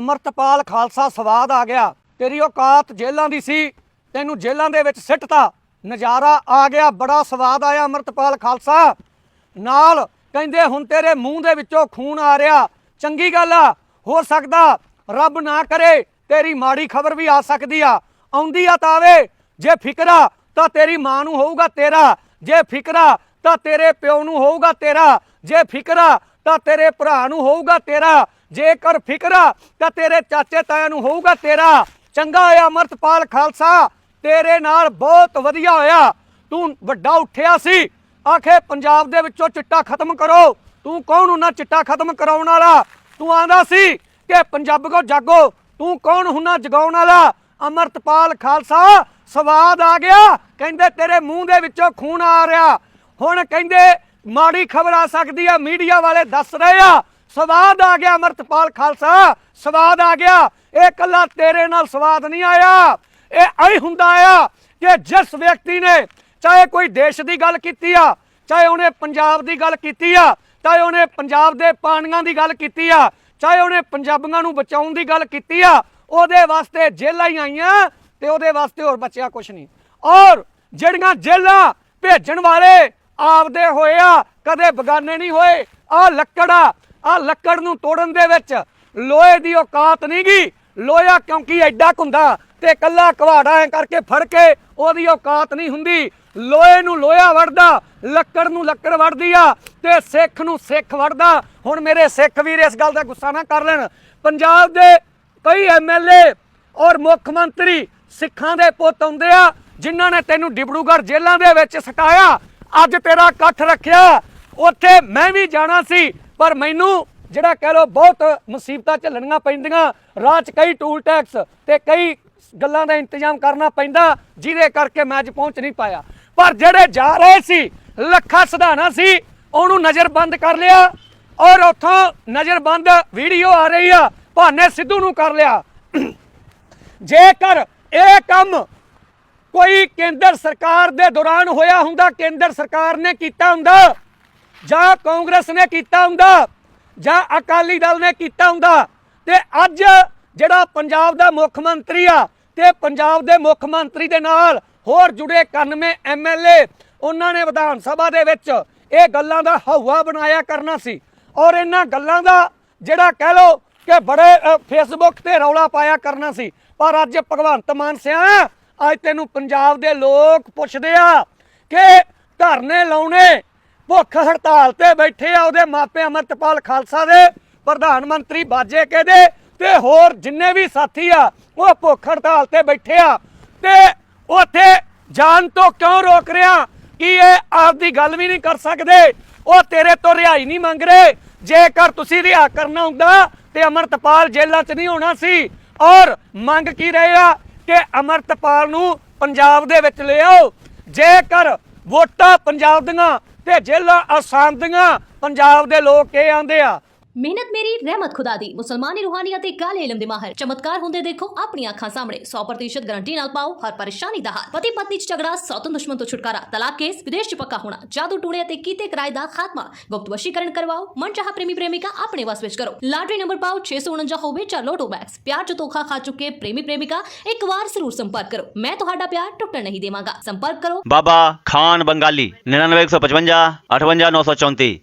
ਅਮਰਤਪਾਲ ਖਾਲਸਾ ਸਵਾਦ ਆ ਗਿਆ। ਤੇਰੀ ਔਕਾਤ ਜੇਲਾਂ ਦੀ ਸੀ, ਤੈਨੂੰ ਜੇਲ੍ਹਾਂ ਦੇ ਵਿੱਚ ਸਿੱਟਤਾ। ਨਜ਼ਾਰਾ ਆ ਗਿਆ, ਬੜਾ ਸਵਾਦ ਆਇਆ ਅਮਰਤਪਾਲ ਖਾਲਸਾ। ਨਾਲ ਕਹਿੰਦੇ, ਹੁਣ ਤੇਰੇ ਮੂੰਹ ਦੇ ਵਿੱਚੋਂ ਖੂਨ ਆ ਰਿਹਾ। ਚੰਗੀ ਗੱਲ ਆ, ਹੋ ਸਕਦਾ ਰੱਬ ਨਾ ਕਰੇ, ਤੇਰੀ ਮਾੜੀ ਖਬਰ ਵੀ ਆ ਸਕਦੀ ਆ। ਆਉਂਦੀ ਆ ਤਾਂ ਆਵੇ, ਜੇ ਫਿਕਰਾ ਤਾਂ ਤੇਰੀ ਮਾਂ ਨੂੰ ਹੋਊਗਾ ਤੇਰਾ। ਜੇ ਫਿਕਰਾ ਤਾਂ ਤੇਰੇ ਪਿਓ ਨੂੰ ਹੋਊਗਾ ਤੇਰਾ। ਜੇ ਫਿਕਰਾ ਤਾਂ ਤੇਰੇ ਭਰਾ ਨੂੰ ਹੋਊਗਾ ਤੇਰਾ। ਜੇਕਰ ਫਿਕਰਾ ਤਾਂ ਤੇਰੇ ਚਾਚੇ ਤਾਇਆ ਨੂੰ ਹੋਊਗਾ ਤੇਰਾ। ਚੰਗਾ ਹੋਇਆ ਅਮਰਤਪਾਲ ਖਾਲਸਾ, ਤੇਰੇ ਨਾਲ ਬਹੁਤ ਵਧੀਆ ਹੋਇਆ। ਤੂੰ ਵੱਡਾ ਉੱਠਿਆ ਸੀ। ਆਖੇ, ਪੰਜਾਬ ਦੇ ਵਿੱਚੋਂ ਚਿੱਟਾ ਖਤਮ ਕਰੋ। ਤੂੰ ਕੌਣ ਹੁੰਨਾ ਚਿੱਟਾ ਖਤਮ ਕਰਾਉਣ ਵਾਲਾ? ਤੂੰ ਆਂਦਾ ਸੀ ਕਿ ਪੰਜਾਬ ਕੋ ਜਾਗੋ। ਤੂੰ ਕੌਣ ਹੁੰਨਾ ਜਗਾਉਣ ਵਾਲਾ? ਅਮਰਤਪਾਲ ਖਾਲਸਾ, ਸਵਾਦ ਆ ਗਿਆ। ਕਹਿੰਦੇ, ਤੇਰੇ ਮੂੰਹ ਦੇ ਵਿੱਚੋਂ ਖੂਨ ਆ ਰਿਹਾ। ਹੁਣ ਕਹਿੰਦੇ ਮਾੜੀ ਖਬਰ ਆ ਸਕਦੀ ਆ, ਮੀਡੀਆ ਵਾਲੇ ਦੱਸ ਰਹੇ ਆ। ਸਵਾਦ ਆ ਗਿਆ ਅਮਰਤਪਾਲ ਖਾਲਸਾ, ਸਵਾਦ ਆ ਗਿਆ। ਇਹ ਕੱਲਾ ਤੇਰੇ ਨਾਲ ਸਵਾਦ ਨਹੀਂ ਆਇਆ। ਇਹ ਐ ਹੁੰਦਾ ਆ ਕਿ ਜਿਸ ਵਿਅਕਤੀ ਨੇ ਚਾਹੇ ਕੋਈ ਦੇਸ਼ ਦੀ ਗੱਲ ਕੀਤੀ ਆ, ਚਾਹੇ ਉਹਨੇ ਪੰਜਾਬ ਦੀ ਗੱਲ ਕੀਤੀ ਆ, ਚਾਹੇ ਉਹਨੇ ਪੰਜਾਬ ਦੇ ਪਾਣੀਆਂ ਦੀ ਗੱਲ ਕੀਤੀ ਆ, ਚਾਹੇ ਉਹਨੇ ਪੰਜਾਬੀਆਂ ਨੂੰ ਬਚਾਉਣ ਦੀ ਗੱਲ ਕੀਤੀ ਆ, ਉਹਦੇ ਵਾਸਤੇ ਜੇਲਾਂ ਹੀ ਆਈਆਂ ਤੇ ਉਹਦੇ ਵਾਸਤੇ ਹੋਰ ਬਚਿਆ ਕੁਛ ਨਹੀਂ। ਔਰ ਜਿਹੜੀਆਂ ਜੇਲਾਂ ਭੇਜਣ ਵਾਲੇ ਆਪਦੇ ਹੋਏ ਆ, ਕਦੇ ਬਗਾਨੇ ਨਹੀਂ ਹੋਏ। ਆ ਲੱਕੜ ਆ ਆ ਲੱਕੜ ਨੂੰ ਤੋੜਨ ਦੇ ਵਿੱਚ ਲੋਹੇ ਦੀ ਔਕਾਤ ਨਹੀਂ ਗੀ। ਲੋਹਾ ਕਿਉਂਕਿ ਐਡਾ ਕੁੰਦਾ ਤੇ ਕੱਲਾ ਕਵਾੜਾ ਐ ਕਰਕੇ ਫੜ ਕੇ ਉਹਦੀ ਔਕਾਤ ਨਹੀਂ ਹੁੰਦੀ। ਲੋਹੇ ਨੂੰ ਲੋਹਾ ਵੜਦਾ, ਲੱਕੜ ਨੂੰ ਲੱਕੜ ਵੜਦੀ ਆ ਤੇ ਸਿੱਖ ਨੂੰ ਸਿੱਖ ਵੜਦਾ। ਹੁਣ ਮੇਰੇ ਸਿੱਖ ਵੀਰ ਇਸ ਗੱਲ ਦਾ ਗੁੱਸਾ ਨਾ ਕਰ ਲੈਣ। ਪੰਜਾਬ ਦੇ ਕਈ ਐਮਐਲਏ ਔਰ ਮੁੱਖ ਮੰਤਰੀ ਸਿੱਖਾਂ ਦੇ ਪੁੱਤ ਹੁੰਦੇ ਆ, ਜਿਨ੍ਹਾਂ ਨੇ ਤੈਨੂੰ ਡਿਬੜੂਗੜ੍ਹ ਜੇਲ੍ਹਾਂ ਦੇ ਵਿੱਚ ਸਟਾਇਆ। ਅੱਜ ਤੇਰਾ ਇਕੱਠ ਰੱਖਿਆ। ਉੱਥੇ ਮੈਂ ਵੀ ਜਾਣਾ ਸੀ, ਪਰ ਮੈਨੂੰ ਜਿਹੜਾ ਕਹਿ ਲੋ ਬਹੁਤ ਮੁਸੀਬਤਾਂ ਝੱਲਣੀਆਂ ਪੈਂਦੀਆਂ। ਰਾਹ 'ਚ ਕਈ ਟੂਲ ਟੈਕਸ ਤੇ ਕਈ ਗੱਲਾਂ ਦਾ ਇੰਤਜ਼ਾਮ ਕਰਨਾ ਪੈਂਦਾ, ਜਿਹਦੇ ਕਰਕੇ ਮੈਂ ਅੱਜ ਪਹੁੰਚ ਨਹੀਂ ਪਾਇਆ। ਪਰ ਜਿਹੜੇ ਜਾ ਰਹੇ ਸੀ, ਲੱਖਾ ਸਧਾਣਾ ਸੀ, ਉਹਨੂੰ ਨਜ਼ਰਬੰਦ ਕਰ ਲਿਆ ਔਰ ਉੱਥੋਂ ਨਜ਼ਰਬੰਦ ਵੀਡੀਓ ਆ ਰਹੀ ਆ ਭਾਨੇ ਸਿੱਧੂ ਨੂੰ ਕਰ ਲਿਆ। ਜੇਕਰ ਇਹ ਕੰਮ ਕੇਂਦਰ ਸਰਕਾਰ ਦੇ ਦੌਰਾਨ ਹੋਇਆ ਹੁੰਦਾ, ਕੇਂਦਰ ਸਰਕਾਰ ਨੇ ਕੀਤਾ ਹੁੰਦਾ, ਜਾਂ ਕਾਂਗਰਸ ਨੇ ਕੀਤਾ ਹੁੰਦਾ, ਜਾਂ ਅਕਾਲੀ ਦਲ ਨੇ ਕੀਤਾ ਹੁੰਦਾ, ਤੇ ਅੱਜ ਜਿਹੜਾ ਪੰਜਾਬ ਦਾ ਮੁੱਖ ਮੰਤਰੀ ਆ, ਤੇ ਪੰਜਾਬ ਦੇ ਮੁੱਖ ਮੰਤਰੀ ਦੇ ਨਾਲ ਹੋਰ ਜੁੜੇ 91 ਐਮਐਲਏ ਉਹਨਾਂ ਨੇ ਵਿਧਾਨ ਸਭਾ ਦੇ ਵਿੱਚ ਇਹ ਗੱਲਾਂ ਦਾ ਹਵਾ ਬਣਾਇਆ ਕਰਨਾ ਸੀ। ਔਰ ਇਹਨਾਂ ਗੱਲਾਂ ਦਾ ਜਿਹੜਾ ਕਹਿ ਲੋ ਕਿ ਬੜੇ ਫੇਸਬੁੱਕ ਤੇ ਰੌਲਾ ਪਾਇਆ ਕਰਨਾ ਸੀ। ਪਰ ਅੱਜ ਭਗਵੰਤ ਮਾਨ ਸਿਆ ਅੱਜ ਤੈਨੂੰ ਪੰਜਾਬ ਦੇ ਲੋਕ ਪੁੱਛਦੇ ਆ ਕਿ ਧਰਨੇ ਲਾਉਣੇ, ਭੁੱਖ ਹੜਤਾਲ ਤੇ ਬੈਠੇ ਆ ਉਹਦੇ ਮਾਪੇ ਅਮਰਤਪਾਲ ਖਾਲਸਾ ਦੇ, ਪ੍ਰਧਾਨ ਮੰਤਰੀ ਬਾਜੇ ਕੇ ਤੇ ਹੋਰ ਜਿੰਨੇ ਵੀ ਸਾਥੀ ਆ, ਉਹ ਭੁੱਖ ਹੜਤਾਲ ਤੇ ਬੈਠੇ ਆ। ਤੇ ਉੱਥੇ ਜਾਣ ਤੋਂ ਕਿਉਂ ਰੋਕ ਰਿਆ ਕਿ ਇਹ ਆਪਦੀ ਗੱਲ ਵੀ ਨਹੀਂ ਕਰ ਸਕਦੇ? ਉਹ ਤੇਰੇ ਤੋਂ ਰਿਹਾਈ ਨਹੀਂ ਮੰਗ ਰਹੇ। ਜੇਕਰ ਤੁਸੀਂ ਰਿਹਾ ਕਰਨਾ ਹੁੰਦਾ ਤੇ ਅਮਰਤਪਾਲ ਜੇਲ੍ਹਾਂ 'ਚ ਨਹੀਂ ਹੋਣਾ ਸੀ, ਔਰ ਮੰਗ ਕੀ ਰਹੇ ਆ? ਕਿ ਅਮਰਤਪਾਲ ਨੂੰ ਪੰਜਾਬ ਦੇ ਵਿੱਚ ਲਿਆਓ। ਜੇਕਰ ਵੋਟਾਂ ਪੰਜਾਬ ਦੀਆਂ ਤੇ ਜੇਲ੍ਹਾਂ ਆਸਾਮ ਦੀਆਂ, ਪੰਜਾਬ ਦੇ ਲੋਕ ਇਹ ਆਂਦੇ ਆ ਮਿਹਨਤ ਮੇਰੀ, ਰਹਿਮਤ ਖੁਦਾ ਦੀ। ਮੁਸਲਮਾਨੀ ਰੂਹਾਨੀਅਤ ਤੇ ਕਾਲੇ ਇਲਮ ਦੇ ਮਾਹਰ। ਚਮਤਕਾਰ ਹੁੰਦੇ ਦੇਖੋ ਆਪਣੀਆਂ ਅੱਖਾਂ ਸਾਹਮਣੇ। 100% ਗਾਰੰਟੀ ਨਾਲ ਪਾਓ, ਹਰ ਪਰੇਸ਼ਾਨੀ ਦਾ ਹੱਲ ਪਤੀ ਪਤਨੀ ਚ ਝਗੜਾ ਸੌਤਨ ਦੁਸ਼ਮਣ ਤੋਂ ਛੁਟਕਾਰਾ। ਤਲਾਕ ਕੇਸ, ਵਿਦੇਸ਼ ਚ ਪੱਕਾ ਹੋਣਾ। ਜਾਦੂ ਟੂਣੇ ਤੇ ਕੀਤੇ ਕਿਰਾਏ ਦਾ ਖਾਤਮਾ। ਗੁਪਤ ਵਸ਼ੀਕਰਨ ਕਰਵਾਓ। ਮਨਚਾਹਾ ਪ੍ਰੇਮੀ ਪ੍ਰੇਮਿਕਾ ਆਪਣੇ ਵਸ ਵਿੱਚ ਕਰੋ। ਲਾਟਰੀ ਨੰਬਰ ਪਾਓ 649 ਹੋਵੇ ਜਾਂ ਲੋਟੋ ਮੈਕਸ। ਪਿਆਰ ਚ ਧੋਖਾ ਖਾ ਚੁੱਕੇ ਪ੍ਰੇਮੀ ਪ੍ਰੇਮਿਕਾ, ਇੱਕ ਵਾਰ ਜ਼ਰੂਰ ਸੰਪਰਕ ਕਰੋ। ਮੈਂ ਤੁਹਾਡਾ ਪਿਆਰ ਟੁੱਟਣ ਨਹੀਂ ਦੇਵਾਂਗਾ। ਸੰਪਰਕ ਕਰੋ। ਬਾਬਾ ਖਾਨ ਬੰਗਾਲੀ 99155 58934